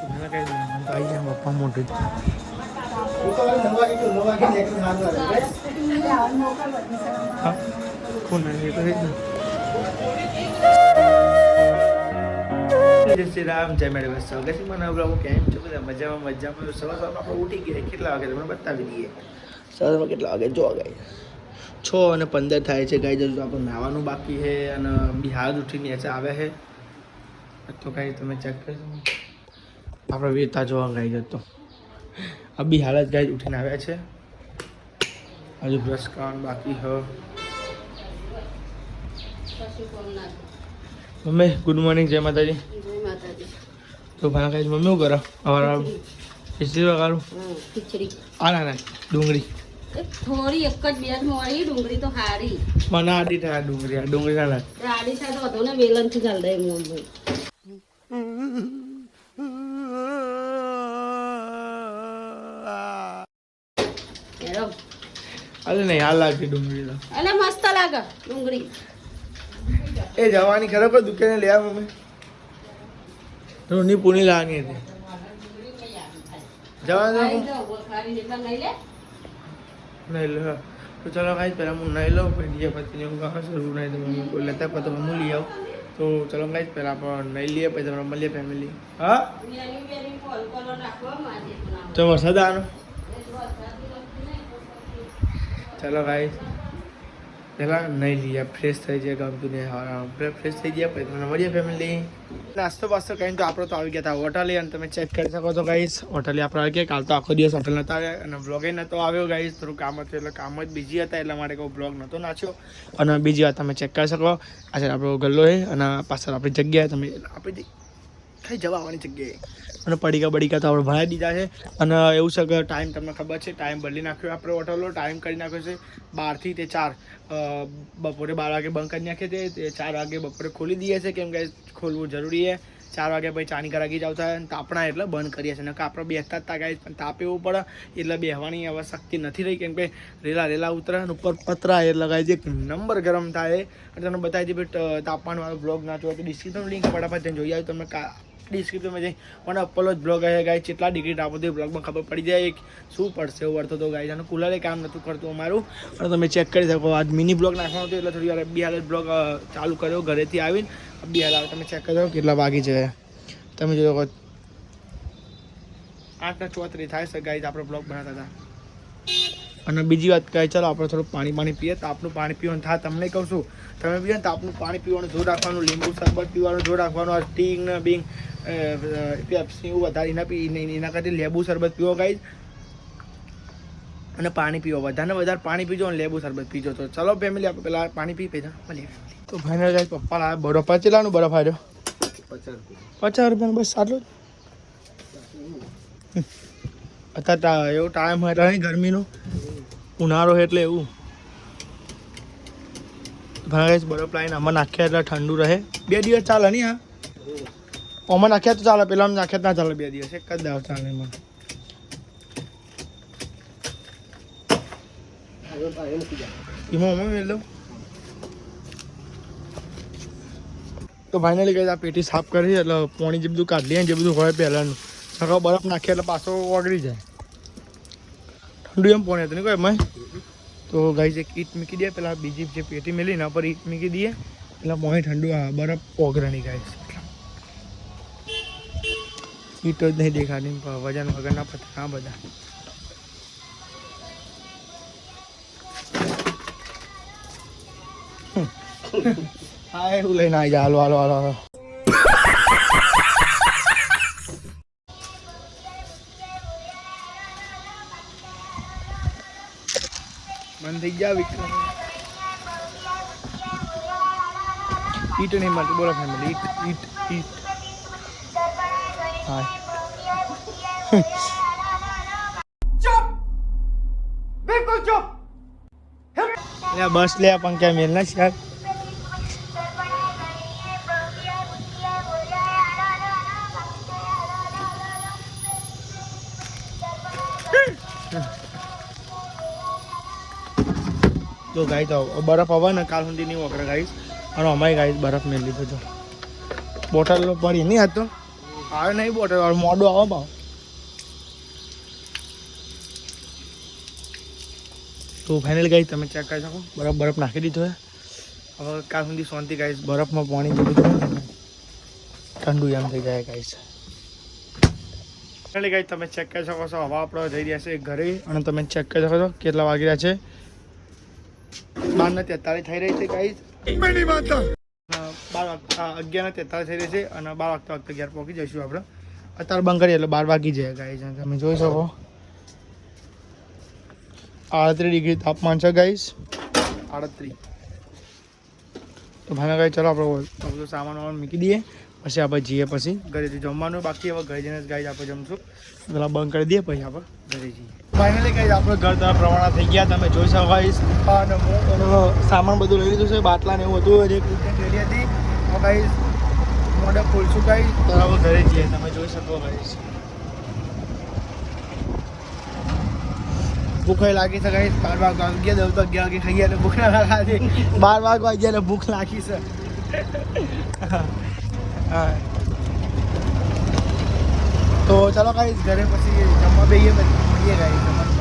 પપ્પા મોટું જય શ્રી રામ જય મેડમ સ્વાગત મને બ્લોગ કેમ છો બધા? મજામાં મજામાં. સવાર સવારમાં આપણે ઉઠી ગયા. કેટલા વાગે તમને બતાવી દઈએ? સવારમાં કેટલા વાગે? જોવા ગાય છ અને પંદર થાય છે ગાય જજો આપણે નાવાનું બાકી છે અને બિહાર ઉઠીને આવ્યા આવે છે. તો કાંઈ તમે ચેક કરજો આપણે વીરતા જોવા ગાઈ જતો. આ હાલત ગાય ઉઠીને આવ્યા છે. હજુ બ્રશ કરવાનું બાકી હ. મમ્મી ગુડ મોર્નિંગ જય માતાજી. તો ભાઈ કાંઈ મમ્મી શું કરો? અમારા ખીચડી. વગાડું? ખીચડી. આ ના ના ડુંગળી. થોડી એક જ બે મોડી ડુંગળી તો હારી. મને આડી થાય આ ડુંગળી ડુંગળી ના ના આડી સાથે વધુ ને વેલનથી ચાલ દે મોમ ભાઈ હેરો અરે નહીં હાલ લાગતી ડુંગળી તો અલે મસ્ત લાગે ડુંગળી. એ જવાની ખરેખર દુકાને લે આવ મમ્મી રોની પૂની લાવવાની હતી. જવા દો ખાઈ જાઓ, વઘારી જેટલા નહીં લે. તો ચલો કાંઈ પહેલાં હું નહીં લઉં પછી પછી હું કહું શરૂ નહીં તો મમ્મી કોઈ લેતા પછી તો હું લઈ આવું. તો ચલો કાંઈ પહેલાં આપણે નહીં લઈએ પછી તમારે મળીએ ફેમિલી હા? તો વરસાદ આનો? ચલો ગાઈસ પેલા નહીં લઈએ ફ્રેશ થઈ જાય ગમતું નહીં હવે ફ્રેશ થઈ ગયા, પછી તમને મળીએ ફેમિલી નાસ્તો બાસ્તો કહીને તો આપણે તો આવી ગયા હતા હોટલે અને તમે ચેક કરી શકો છો ગાઈસ હોટલે આપણે આવી ગયા, કાલ તો આખો દિવસ હોટલ નતા આવ્યા અને બ્લોગે નતો આવ્યો ગાઈસ થોડું કામ હતું એટલે કામ જ બીજી હતા, એટલા માટે કોઈ બ્લોગ નતો નાખ્યો. અને બીજી વાત તમે ચેક કરી શકો. આ આપણો ગલ્લો છે અને પાછળ આપણી જગ્યાએ તમે આપી કઈ જવા આવવાની જગ્યાએ. અને પડીકા બડીકા તો આપણે ભરાઈ દીધા છે. અને એવું છે કે ટાઈમ તમને ખબર છે ટાઈમ બદલી નાખ્યો આપણે હોટલો ટાઈમ કરી નાખ્યો છે બારથી તે ચાર. બપોરે બાર વાગે બંધ કરી નાખીએ તે ચાર વાગે બપોરે ખોલી દઈએ છે કેમ કે ખોલવું જરૂરી છે. ચાર વાગે પછી ચાની કરાગી જાવ થાય અને તાપણા એટલે બંધ કરીએ છીએ. નકા આપણે બેસતા જ તાગાય પણ તાપ એવું પડે, એટલે બેહવાની હવે શક્તિ નથી રહી, કેમ કે રેલા રેલા ઉતરે અને ઉપર પતરા એ લગાવી એક નંબર ગરમ થાય. અને તમને બતાવી ભાઈ તાપમાનવાળો બ્લોગ ના જોયો તો ડિસ્ક્રિપ્શન લિંક ફટાફટ જોઈ આવ્યું તમને ડિસ્ક્રિપ્શનમાં જઈ. પણ અપલો જ બ્લોગ હે ગાય કેટલા ડિગ્રી આપો તો બ્લોગમાં ખબર પડી જાય શું પડશે એવું વર્તો તો ગાય અને કુલરે કામ નહોતું કરતું અમારું. પણ તમે ચેક કરી શકો. આજ મિની બ્લોગ નાખવાનો હતો, એટલે થોડી વાર બી હાલ બ્લોગ ચાલુ કર્યો ઘરેથી આવીને. બી હાલ આવે તમે ચેક કરી કેટલા વાગી છે. તમે જોયો કહો આઠના ચોત્રીસ થાય છે ગાય આપણે બ્લોગ બનાવતા હતા. અને બીજી વાત કહે, ચાલો આપણે થોડું પાણી પાણી પીએ, તાપનું પાણી પીવાનું થાય તમને કહું છું. તમે પીએ ને તાપનું પાણી પીવાનું જોર રાખવાનું, લીંબુ, શરબત પીવાનું જોર રાખવાનું, આ સ્ટિંગ બિંગ પેપ્સી એવું વધારે એના પી એના- એના કરતી લેબુ શરબત પીવો ગાઈ અને પાણી પીવો વધારે વધારે પાણી પીજો અને લેબુ શરબત પીજો. તો ચલો ફેમિલી આપણે પેલા પાણી પી પીધા મળીએ તો ભાઈને ગાઈ પપ્પા લાવે બરફ પચેલાનું બરફ આવ્યો પચાસ રૂપિયાનું બસ આટલું જ? અત્યારે એવો ટાઈમ હોય એટલે નહીં ગરમીનો. ઉનાળો એટલે એવું. ભાઈ બરફ લાવીને આમાં નાખ્યા એટલે ઠંડુ રહે. બે દિવસ ચાલે નહીં હા આમાં નાખ્યા તો ચાલે, પેલા નાખ્યા તો ના ચાલે બે દિવસ, એક જ દાવ ચાલે એમાં. એમાં અમે મેળ દઉં તો ફાઇનલી કહી આ પેટી સાફ કરી, એટલે પાણી જે બધું કાઢી લે ને જે બધું હોય પહેલાંનું. સગા બરફ નાખીએ એટલે પાછો ઓગળી જાય. ઠંડુ એમ પાણી હતું, નહીં કોઈ એમાં તો ગાઈ એક ઈટ મૂકી દે, પેલા બીજી જે પેટી મેલી એના પર ઈટ મૂકી દઈએ. એટલે પાણી ઠંડુ આ બરફ ઓગળે નહીં ગાય ઈટ જ નહીં દેખાતી વજન વગરના પથ્થર આ બધા. હા, એવું લઈને આવી જા. હાલો હાલો હાલો બંધ થઈ ગયા, વિક્રમ. ઈટ નહીં મળતી, બોલો ફેમિલી ઈટ ઈટ ઈટ. હા બિલકુલ ચૂપ! બસ લે પંખ્યા મેલ ના યાર જો ગાઈ તો બરફ હવે ને કાલ સુધી નહીં વગર ગાઈશ અને અમારી ગાઈશ બરફ મેળ લીધો જો. બોટલ ભરી નહીં હતો. આવે નહીં બોટલ મોડું આવો ભાવ તો ફાઇનલી ગાઈ તમે ચેક કરી શકો. બરફ બરફ નાખી દીધો છે. હવે કાલ સુધી શાંતિ ગાઈશ બરફમાં પાણી ને, ઠંડુ એમ થઈ જાય ગાઈશ ફાઇનલી ગાઈ તમે ચેક કરી શકો છો. હવા આપણે જઈ રહ્યા છે ઘરે. અને તમે ચેક કરી શકો છો કેટલા વાગી રહ્યા છે. બાર ને તેતાલીસ થઈ રહી છે ગાઈસ બાર અગિયાર તેતાલીસ થઈ રહી છે અને બાર વાગતા વાગતા અગિયાર પહોંચી જઈશું આપણે. અત્યારે બંધ કરીએ એટલે બાર વાગી જાય ગાઈઝ તમે જોઈ શકો. આડત્રીસ ડિગ્રી તાપમાન છે ગાઈસ આડત્રીસ. તો ભાઈ ગાઈ ચલો આપણે બધું સામાન વામાન મૂકી દઈએ. પછી આપણે જઈએ પછી ઘરેથી જમવાનું. બાકી હવે ઘરે જઈને ગાઈઝ આપણે જમશું. પેલા બંધ કરી દઈએ પછી આપણે ઘરે જઈએ. ફાઇનલી ગાઈ આપણે ઘર તરફ રવાના થઈ ગયા. તમે જોઈ શકો સામાન બધું લઈ લીધું છે. બાટલા ને એવું હતું એક રેડી હતી. હવે ગાઈસ મોઢે ખોલશું ગાઈસ તો હવે ઘરે જઈએ તમે જોઈ શકો ગાઈસ ભૂખ લાગી છે ગાઈસ બાર વાગ વાગ્યા દઉં તો અગિયાર વાગે ખાઈ ગયા ભૂખ ના લાગી. બાર વાગ વાગ્યા એટલે ભૂખ લાગી છે. તો ચાલો ગાઈસ ઘરે પછી જમવા બેહીએ પછી મળીએ ગાઈસ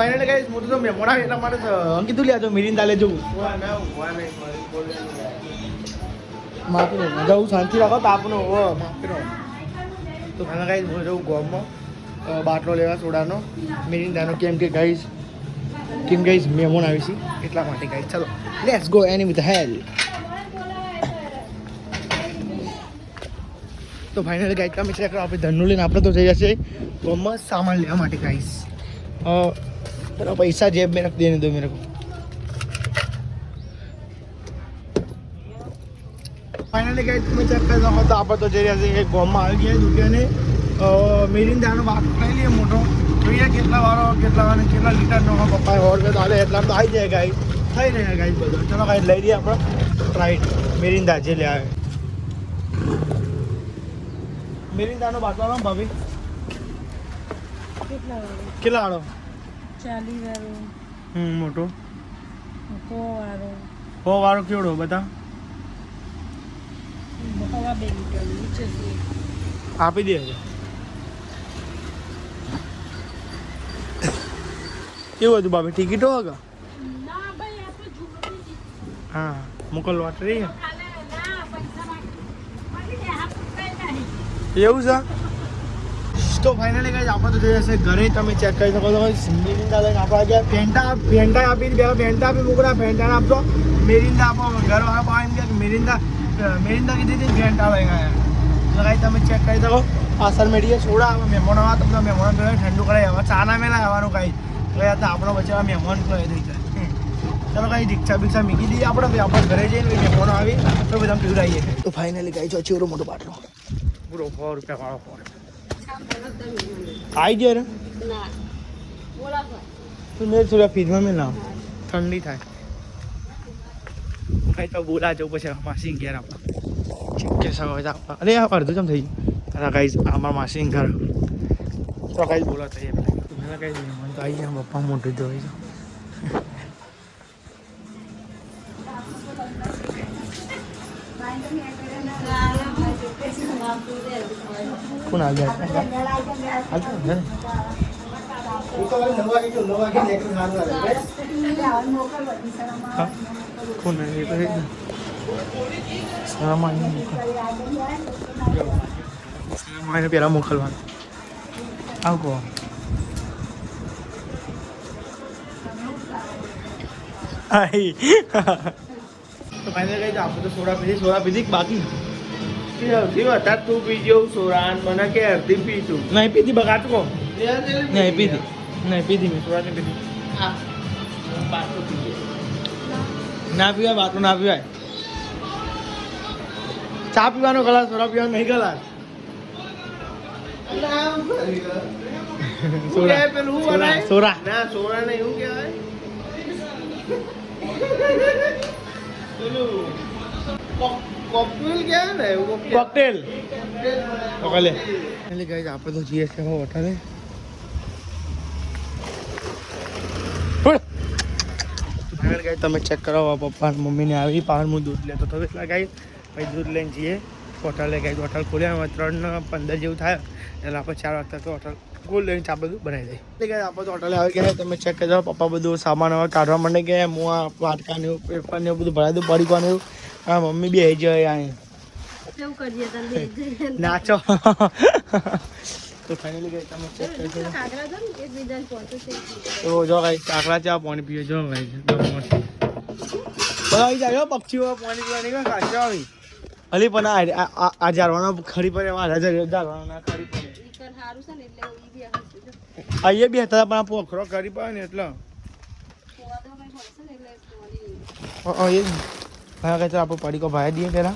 ફાઇનલી ગાઈસ હું તો મેં મોડા એટલા માટે જ અંકિત લ્યા તો મિરિંદા લેજો માફી મજા જવું શાંતિ રાખો, તાપનો, ઓ, માફી તો ફાઇનલ ગાઈસ હું જઉં ગોમમાં બાટલો લેવા, સોડાનો મિરિંદાનો કેમ કે ગાઈસ કેમ ગાઈસ મેમોન આવી છે, એટલા માટે ગાઈસ ચલો let's go any with hell તો ફાઇનલ ગાઈસ કામ કરો આપણે ધનનું લઈને આપણે તો જઈ જશે ગોમમાં સામાન લેવા માટે ગાઈસ तेरा पैसा जेब में रख देने दो मेरे को ફાઇનલી ગઈ તમે ચેક કરી શકો તો આપણે તો જઈ રહ્યા છીએ ગોમમાં આવી ગયા દુકાને મિરિંદાનો બાટલો લઈ લઈએ મોટો જોઈએ કેટલા વાળો કેટલા વાળો કેટલા લીટરનો હોય પપ્પા સો રૂપિયા તો હાલે એટલા તો આવી જાય ગાઈ થઈ રહ્યા ગાઈ બધું ચલો ગાઈ લઈ લઈએ આપણે રાઈટ મિરિંદા જે લે આવે મિરિંદાનો બાટલો આલો ને ભાભી કેટલા વાળો ચાલી વાળો. હમ મોટો. સો વાળો. હો વાળો કેવડો બધા? હવા બે લીટર નીચે આપી દે. કેવું હતું બાબી ટિકિટો હગા હા મોકલવા રહી એવું છે? તો ફાઇનલી કઈ આપણે તો જોઈએ છે ઘરે તમે ચેક કરી શકો છો. લઈને આપવા ગયા પેન્ટા પેન્ટા આપી બે પેન્ટા આપી મોકલા પેન્ટા આપતો મિરિંદા આપો, ઘર વાળા એમ કે મિરિંદા મિરિંદા કીધી હતી પેન્ટા લઈ ગયા તો કાંઈ તમે ચેક કરી શકો. પાછળ મેળીએ આવે મહેમાનો આવે, તમને મહેમાનો જોડે ઠંડુ કરાય, હવે ચાના મેલા આવવાનું કાંઈ ગયા હતા આપણો બચારા મહેમાન કહે થઈ જાય. ચાલો કાંઈ દીક્ષા બીક્ષા મીકી દઈએ આપણે આપણે ઘરે જઈને મહેમાનો આવી, તો બધા પીવડાવીએ તો ફાઇનલી કઈ જો ચેવડો મોટો બાટલો પૂરો સો રૂપિયા વાળો आई આઈ જાય ને? તું મેં થોડા ફ્રીજમાં મેં ના ઠંડી થાય. કઈ તો બોલા જવું પછી માસી ઘેર આપણે કેસા હોય અરે આ અડધું ચમ થઈ અરે ગાઈઝ અમારા માસી ઘર. તો ગાઈઝ બોલા થઈ એટલે કઈ મને તો આવી જાય પપ્પા મોટું ધોઈ. જાઉં કોણ આવી ગયા કોણ આવી તો સામાન સામાન પેલા મોકલવાનું આવ તો ફાઇનલ કઈ આપણે તો સોડા પીધી સોડા પીધી કે બાકી વધારે તું પી સોરાન મને કે અડધી પી તું. નહીં પીધી બગાટ કહો નહીં પીધી. નહીં પીધી મેં પીધી. ના પીવાય બાટલું ના પીવાય. ચા પીવાનો ગલાસ સોરા પીવાનો નહીં ગલાસ. સોરા સોરા સોરા ગયો. ના ને એવું કહેવાય? કોકટેલ એટલે આપણે તો જઈએ છીએ હોટલે આગળ ગાઈ તમે ચેક કરાવો પપ્પા ને મમ્મીને આવી પાર હું દૂધ લેતો તો એટલા ગાઈ પછી દૂધ લઈને જઈએ. હોટલે ગાઈ હોટલ ખોલ્યા હવે ત્રણ પંદર જેવું થાય. એટલે આપણે ચાર વાગતા તો હોટલ ખોલ લઈને ચા બધું બનાવી દઈએ. એટલે ગાઈ આપણે તો હોટલે આવી ગયા. તમે ચેક કરજો પપ્પા બધું સામાન હવે કાઢવા માંડી ગયા. હું આ વાટકા ને એવું પેપર ને એવું બધું ભરાઈ દઉં પડીકવાનું એવું. હા મમ્મી બી આવી જાય અહીં નાચો તો ફાઇનલી ગઈ તમે ચેક કરી છે તો જો ગાઈ કાકડા ચા પાણી પીએ જો ગાઈ બધા આવી જાય પક્ષીઓ પાણી પીવાની કા કાચો આવી અલી પણ આ- આ જારવાનો ખરી પડે આ જારવાનો ના ખરી પડે કર અહીંયા બી હતા પણ આ પોખરો ખરી પડે ને એટલે એ જ કહે કઈ આપણે પડીકો ભાઈ દઈએ પેલા.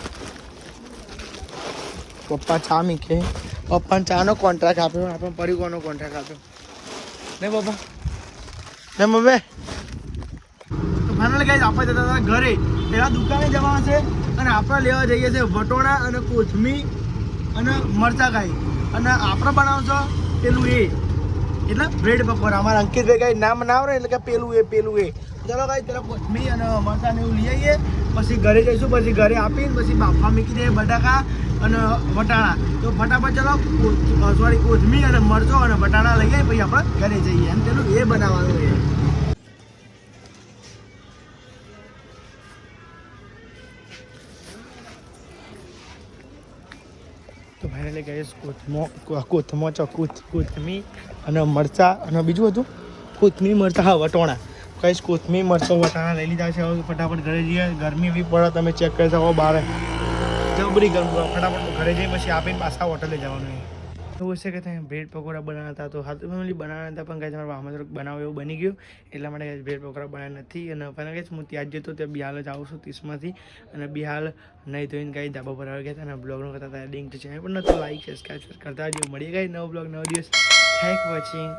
પપ્પા ચા મીખે. પપ્પાને ચાનો કોન્ટ્રાક્ટ આપ્યો. આપણે પડીકોનો કોન્ટ્રાક્ટ આપ્યો. ને પપ્પા? ને મમ્મી? તો ફાઇનલ ગાઈઝ આપણે જતા હતા ઘરે. પેલા દુકાને જવાના છે અને આપણે લેવા જઈએ છીએ વટોણા અને કોથમી અને મરચા ગાઈ અને આપણે બનાવશો પેલું એ. એટલે બ્રેડ પકોડા. અમારા અંકિતભાઈ કઈ નામ ના આવડે એટલે કે પેલું એ પેલું એ. ચલો ભાઈ ચલો કોથમી અને મરચાં એવું લઈ આવીએ પછી ઘરે જઈશું, પછી ઘરે આપીને, પછી બાફા મૂકી દઈએ બટાકા અને વટાણા. તો ફટાફટ ચલો સોરી કોથમી અને મરચો અને બટાણા લઈ આવીએ પછી આપણે ઘરે જઈએ. એમ પેલું એ બનાવવાનું છે. તો ફાઇનલી ગઈશ કોથમો કોથમો ચો કોથ કોથમી અને મરચા અને બીજું હતું કોથમી મરચા, હા, વટોણા. કઈશ કોથમી મરચો, વટાણા લઈ લીધા છે. હવે ફટાફટ ઘરે જઈએ. ગરમી એવી પડે, તમે ચેક કરી શકો બહાર. જબરી ગરમ ફટાફટ ઘરે જઈ પછી આપીને પાછા હોટલે જવાનું એવું હશે કે તમે બ્રેડ પકોડા બનાવતા હતા તો હાથ ફેમિલી બનાવતા હતા, પણ કાંઈ તમારા મામા થોડુંક બનાવો એવું બની ગયું. એટલા માટે કાંઈ બ્રેડ પકોડા બનાવ્યા નથી. અને પણ કાંઈ હું ત્યાં જતો, ત્યાં બિહાલ જ આવું છું ત્રીસમાંથી અને બિહાલ નહીં ધોઈને કાંઈ ધાબા પર આવી ગયા હતા અને બ્લોગનું કરતા હતા. એડિંગ છે પણ નતો લાઈક સબસ્ક્રાઈબ કરતા જો મળીએ કાંઈ નવો બ્લોગ નવો દિવસ. Thank watching